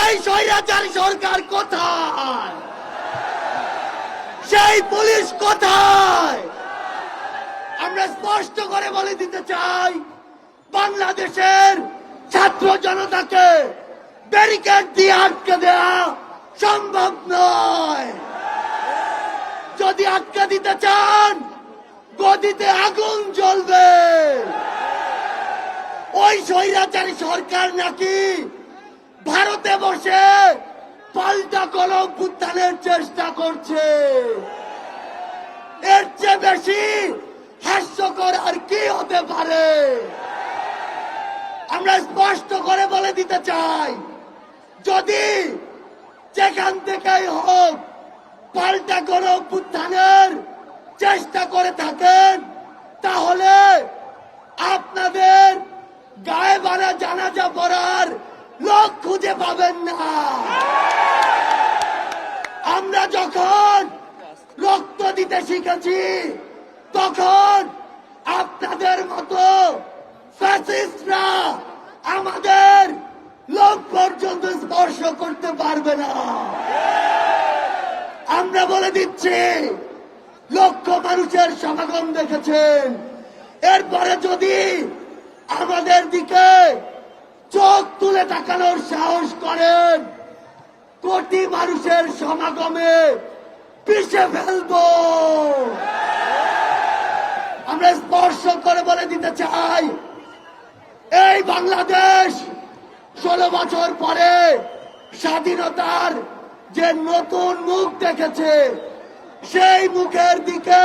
সেই স্বৈরাচার সরকার কোথায়? সেই পুলিশ কোথায়? আমরা স্পষ্ট করে বলে দিতে চাই, বাংলাদেশের ছাত্র জনতাকে ব্যারিকেড দিয়ে আটকে দেওয়া সম্ভব নয়। যদি আটকে দিতে চান, গদিতে আগুন জ্বলবে। ওই স্বৈরাচারী সরকার নাকি ভারতে বসে পাল্টা কলম উত্থানের চেষ্টা করছে। এর চেয়ে বেশি হাস্যকর আর কি হতে পারে? আমরা স্পষ্ট করে বলে দিতে চাই, যদি যেখান থেকেই হোক পাল্টা কোনো উত্থানের চেষ্টা করে থাকেন, তাহলে আপনাদের গায়ে বানা জানাজা পাবেন না। আমরা যখন রক্ত দিতে শিখেছি, তখন আপনাদের মতো আমাদের লোক পর্যন্ত স্পর্শ করতে পারবে না। আমরা বলে দিচ্ছি, লক্ষ মানুষের সমাগম দেখেছেন। এরপরে যদি আমাদের দিকে চোখ তুলে তাকানোর সাহস করেন। কোটি মানুষের সমাগমে পিষে ফেলব। আমরা স্পর্শ করে বলে দিতে চাই, এই বাংলাদেশ ষোলো বছর পরে স্বাধীনতার যে নতুন মুখ দেখেছে, সেই মুখের দিকে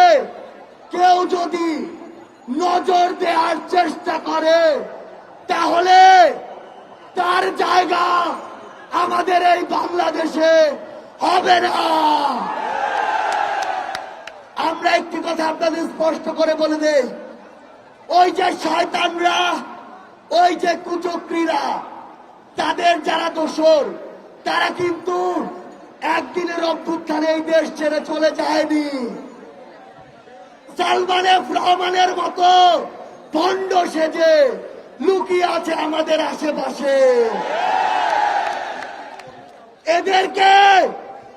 কেউ যদি নজর দেওয়ার চেষ্টা করে তার জায়গা আমাদের এই বাংলাদেশে হবে না। আমরা একটি কথা আপনাদের স্পষ্ট করে বলে দেই। ওই যে শয়তানরা, ওই যে কুচক্রীরা, তাদের যারা দোষর, তারা কিন্তু একদিনের অভ্যুত্থানে এই দেশ ছেড়ে চলে যায়নি। সালমানে রহমানের মতো ভণ্ড সেজে লুকিয়ে আছে আমাদের আশেপাশে। এদেরকে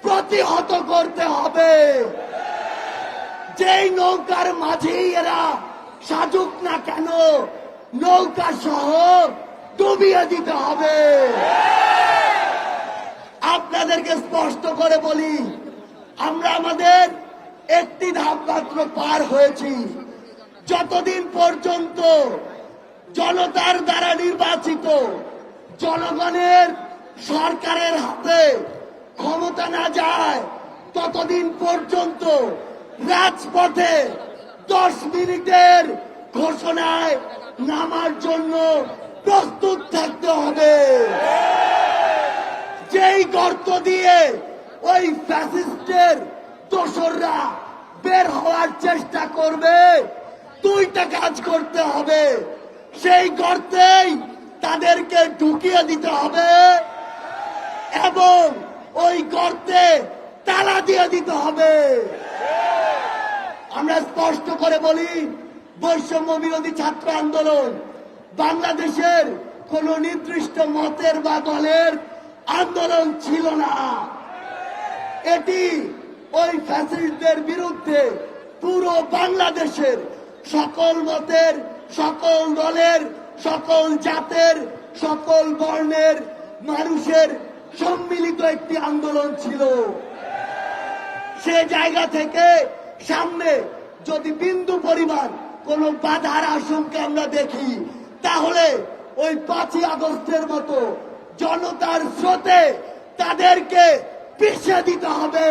প্রতিহত করতে হবে। যেই নৌকার মাঝেই এরা সাজুক না কেন, নৌকা সহ ডুবিয়ে দিতে হবে। আপনাদেরকে স্পষ্ট করে বলি, আমরা আমাদের একটি ধাপ মাত্র পার হয়েছি। যতদিন পর্যন্ত জনতার দ্বারা নির্বাচিত জনগণের সরকারের হাতে ক্ষমতা না যায়, ততদিন পর্যন্ত রাজপথে দশ মিনিটের ঘোষণায় নামার জন্য প্রস্তুত থাকতে হবে। যেই গর্ত দিয়ে ওই ফ্যাসিস্টের দোসররা বের হওয়ার চেষ্টা করবে, দুইটা কাজ করতে হবে। সেই গর্তেই তাদেরকে ঢুকিয়ে দিতে হবে এবং ওই গর্তে তালা দিয়ে দিতে হবে। আমরা স্পষ্ট করে বলি, বৈষম্য বিরোধী ছাত্র আন্দোলন বাংলাদেশের কোন নির্দিষ্ট মতের বা দলের আন্দোলন ছিল না। এটি ওই ফ্যাসিস্টদের বিরুদ্ধে পুরো বাংলাদেশের সকল মতের সকল দলের, সকল জাতের, সকল বর্ণের মানুষের সম্মিলিত একটি আন্দোলন ছিল। সে জায়গা থেকে সামনে যদি বিন্দু পরিমাণ কোন বাধার আশঙ্কা আমরা দেখি, তাহলে ওই পাঁচই আগস্টের মতো জনতার স্রোতে তাদেরকে পিছিয়ে দিতে হবে।